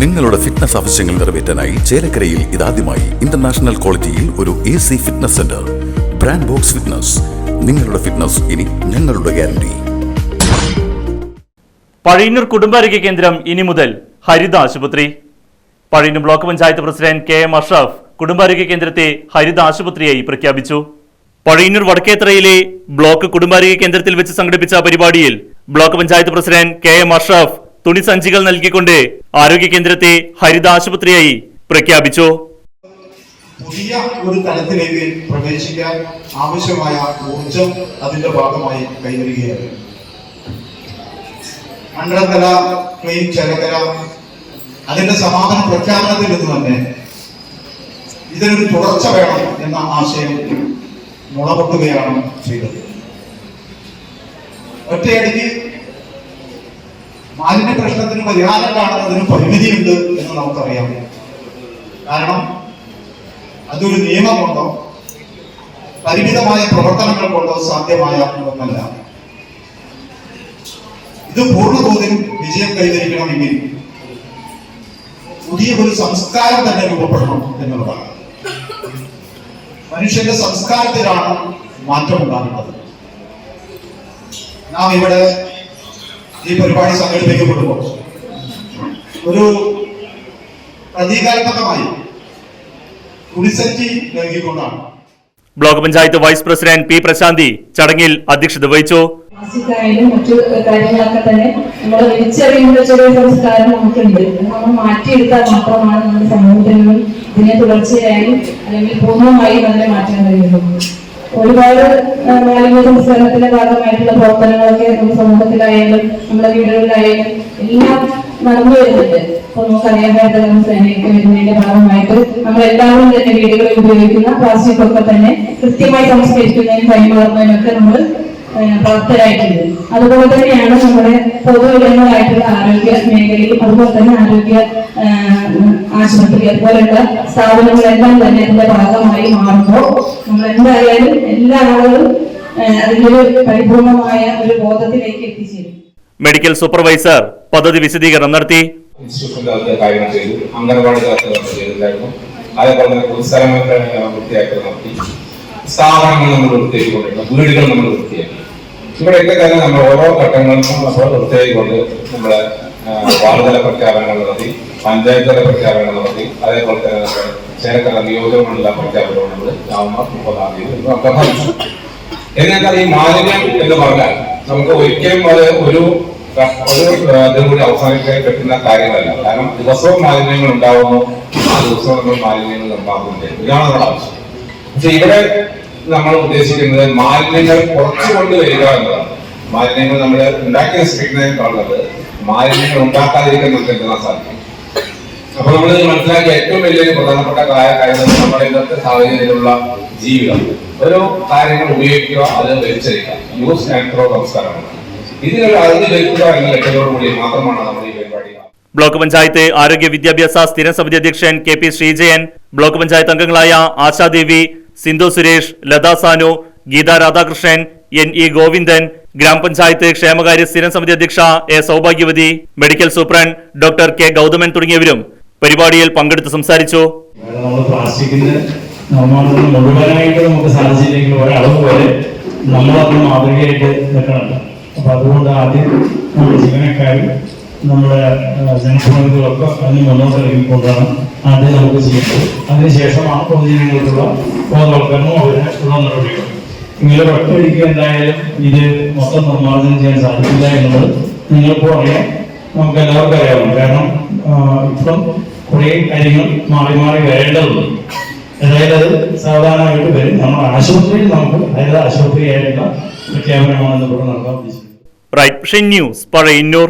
നിങ്ങളുടെ ഫിറ്റ്നസ് ആവശ്യങ്ങൾ നിറവേറ്റാനായി ചേലക്കരയിൽ ഇതാദ്യമായി ഇന്റർനാഷണൽ ക്വാളിറ്റിയിൽ ഒരു A C fitness centre brand box fitness നിങ്ങളുടെ ഫിറ്റ്നസ് ഇനി ഞങ്ങളുടെ ഗ്യാരണ്ടി പഴയന്നൂർ കുടുംബാരോഗ്യ കേന്ദ്രം ഇനി മുതൽ ഹരിത ആശുപത്രി. Pazhayannur block panchayat president K M Ashraf കുടുംബാരോഗ്യ കേന്ദ്രത്തെ ഹരിത ആശുപത്രിയായി പ്രഖ്യാപിച്ചു. പഴയന്നൂർ വടക്കേത്രയിലെ ബ്ലോക്ക് കുടുംബാരോഗ്യ കേന്ദ്രത്തിൽ വെച്ച് സംഘടിപ്പിച്ച പരിപാടിയിൽ block panchayat president K M Ashraf തുണിസഞ്ചികൾ നൽകിക്കൊണ്ട് ആരോഗ്യ കേന്ദ്രത്തെ ഹരിത ആശുപത്രിയായി പ്രഖ്യാപിച്ചു. പുതിയ ഒരു തലത്തിലേക്ക് പ്രവേശിക്കാൻ ആവശ്യമായ ഊർജം അതിന്റെ ഭാഗമായി കൈവരികയാണ്. മണ്ഡലതല ക്ലെയിം ചരകര അതിന്റെ സമാപന പ്രഖ്യാപനത്തിൽ നിന്ന് തന്നെ ഇതിനൊരു തുടർച്ച വേണം എന്ന ആശയം മുളപൊട്ടുകയാണ് ചെയ്തത്. ഒറ്റയടിക്ക് മാലിന്യ പ്രശ്നത്തിന് പരിഹാരം കാണുന്നതിന് പരിമിതിയുണ്ട് എന്ന് നമുക്കറിയാം. കാരണം അതൊരു നിയമം കൊണ്ടോ പരിമിതമായ പ്രവർത്തനങ്ങൾ കൊണ്ടോ സാധ്യമായ ഒന്നല്ല ഇത് പൂർണതോതിൽ വിജയം കൈവരിക്കണമെങ്കിൽ പുതിയ ഒരു സംസ്കാരം തന്നെ രൂപപ്പെടണം എന്നുള്ളതാണ്. മനുഷ്യന്റെ സംസ്കാരത്തിലാണ് മാറ്റമുണ്ടാകുന്നത്. നാം ഇവിടെ ഈ പരിപാടി സംഘടിപ്പിക്കപ്പെടുമ്പോൾ. ഒരു പ്രതീകാത്മകമായി തുണിസഞ്ചി നൽകിക്കൊണ്ടാണ്. Block panchayat vice president P Prashanthi ചടങ്ങിൽ അധ്യക്ഷത വഹിച്ചു. മറ്റു കാര്യങ്ങളൊക്കെ തന്നെ നമ്മൾ വലിച്ചെറിയുന്ന ചെറിയ സംസ്കാരം നമുക്കുണ്ട്. നമ്മൾ മാറ്റിയെടുത്താൽ മാത്രമാണ് നമ്മുടെ സമൂഹത്തിനും ഇതിനെ തുടർച്ചയായി അല്ലെങ്കിൽ പൂർണമായും അതിനെ മാറ്റാൻ കഴിയുള്ളൂ ഒരുപാട് മാലിന്യ സംസ്കരണത്തിന്റെ ഭാഗമായിട്ടുള്ള പ്രവർത്തനങ്ങളൊക്കെ നമ്മുടെ സമൂഹത്തിലായാലും നമ്മുടെ വീടുകളിലായാലും എല്ലാം നടന്നു വരുന്നുണ്ട്. അപ്പൊ നമുക്കറിയാൻ പറ്റുന്ന സേനയൊക്കെ വരുന്നതിന്റെ ഭാഗമായിട്ട് നമ്മളെല്ലാവരും തന്നെ വീടുകളിൽ ഉപയോഗിക്കുന്ന പ്ലാസ്റ്റിക് ഒക്കെ തന്നെ കൃത്യമായി സംസ്കരിക്കുന്നതിനും കൈമാറുന്നതിനൊക്കെ നമ്മൾ പ്രാപ്തരായിട്ടുണ്ട്. അതുപോലെ തന്നെയാണ് നമ്മുടെ പൊതുഇടങ്ങളായിട്ടുള്ള ആരോഗ്യ മേഖലയിൽ അതുപോലെ തന്നെ ആരോഗ്യ ആശുപത്രി അതുപോലെയുള്ള സ്ഥാപനങ്ങളെല്ലാം തന്നെ അതിന്റെ ഭാഗമായി മാറുമ്പോൾ നമ്മൾ എന്തായാലും എല്ലാ ആളുകളും അതിന്റെ ഒരു പരിപൂർണമായ ഒരു ബോധത്തിലേക്ക് എത്തിച്ചേരും. മെഡിക്കൽ സൂപ്പർവൈസർ പദ്ധതി വിശദീകരണം നടത്തി. ഇൻസ്റ്റിറ്റ്യൂഷന്റെ അകത്ത് കാര്യങ്ങൾ ചെയ്തു. അംഗനവാടി തലത്തിൽ നമ്മൾ ചെയ്തിട്ടുണ്ടായിരുന്നു. അതേപോലെ തന്നെ പൊതുസ്ഥലങ്ങളൊക്കെ വൃത്തിയാക്കൽ നടത്തി. സ്ഥാപനങ്ങൾ നമ്മൾ വൃത്തിയാക്കിക്കൊണ്ടിരുന്നു. വീടുകൾ നമ്മൾ വൃത്തിയാക്കി. ഇവിടെയൊക്കെ തന്നെ നമ്മൾ ഓരോ ഘട്ടങ്ങളിലും നമ്മൾ വൃത്തിയാക്കിക്കൊണ്ട് നമ്മുടെ വാർഡുതല പ്രഖ്യാപനങ്ങൾ നടത്തി പഞ്ചായത്ത് തല പ്രഖ്യാപനങ്ങൾ നടത്തി അതേപോലെ തന്നെ ചേർക്കല നിയോജകമണ്ഡല പ്രഖ്യാപനങ്ങൾ നവംബർ മുപ്പതാം തീയതി ഭരിച്ചു എന്നാൽ ഈ മാലിന്യം എന്ന് പറഞ്ഞാൽ നമുക്ക് ഒരിക്കലും അത് ഒരു ഇതും കൂടി അവസാനിക്കാൻ പറ്റുന്ന കാര്യങ്ങളല്ല കാരണം ദിവസവും മാലിന്യങ്ങൾ ഉണ്ടാവുന്നു ആ ദിവസവും നമ്മൾ മാലിന്യങ്ങൾ നിർമ്മാർക്കുന്നുണ്ട് ഇതാണ് നമ്മുടെ ആവശ്യം. പക്ഷെ ഇവിടെ നമ്മൾ ഉദ്ദേശിക്കുന്നത് മാലിന്യങ്ങൾ കുറച്ചു കൊണ്ടുവരിക എന്നതാണ്. മാലിന്യങ്ങൾ നമ്മൾ ഉണ്ടാക്കി നശിപ്പിക്കുന്നതിനേക്കാളുള്ളത് മാലിന്യങ്ങൾ ഉണ്ടാക്കാതിരിക്കാൻ നമുക്ക് സാധിക്കും? അപ്പൊ നമ്മൾ മനസ്സിലാക്കിയ ഏറ്റവും വലിയൊരു പ്രധാനപ്പെട്ട കാര്യം നമ്മുടെ ഇന്നത്തെ സാഹചര്യത്തിലുള്ള ജീവിതം. ഓരോ കാര്യങ്ങൾ ഉപയോഗിക്കുക അത് വലിച്ചെടുക്കുക യൂസ് ആൻഡ് ത്രോ സംസ്കാരമാണ്. ഇതിനൊരു അറിഞ്ഞു വരുത്തുക എന്ന മാത്രമാണ് നമ്മൾ ഈ പരിപാടി ബ്ലോക്ക് പഞ്ചായത്ത് ആരോഗ്യ വിദ്യാഭ്യാസ സ്ഥിരം സമിതി അധ്യക്ഷൻ K P Sreejayan block panchayat അംഗങ്ങളായ ആശാദേവി സിന്ധു സുരേഷ് ലതാ സാനു ഗീത രാധാകൃഷ്ണൻ എൻ ഇ ഗോവിന്ദൻ ഗ്രാമപഞ്ചായത്ത് ക്ഷേമകാര്യ സ്ഥിരം സമിതി അധ്യക്ഷ A Saubhagyavathi medical superintendent doctor K Gauthaman തുടങ്ങിയവരും പരിപാടിയിൽ പങ്കെടുത്ത് സംസാരിച്ചു. നമുക്ക് അപ്പോൾ അതുകൊണ്ട് ആദ്യം നമ്മുടെ ജീവനക്കാരും ആ, അതിന് മുന്നോട്ട് ഇറങ്ങിക്കൊണ്ടാണ് നമുക്ക് ചെയ്യുന്നത് അതിനുശേഷമാണ് പൊതുജനങ്ങൾക്കുള്ള ബോധവൽക്കരണവും അവരെ ഉള്ള നടപടികൾ ഇങ്ങനെ ഒറ്റയടിക്ക് എന്തായാലും ഇത് മൊത്തം നിർമ്മാർജനം ചെയ്യാൻ സാധിക്കില്ല എന്നുള്ളത് നിങ്ങൾക്കും അറിയാം. നമുക്ക് എല്ലാവർക്കും അറിയാവുന്നു കാരണം ഇപ്പം കുറേ കാര്യങ്ങൾ മാറി മാറി വരേണ്ടതുണ്ട്. അതായത് അത് സാധാരണമായിട്ട് വരും. നമ്മുടെ ആശുപത്രിയിൽ നമുക്ക് അതായത് ആശുപത്രിയായിട്ടുള്ള പ്രഖ്യാപനമാണെന്ന് ഇവിടെ നടത്താൻ ഉദ്ദേശിക്കുന്നത് ന്യൂസ് പഴയന്നൂർ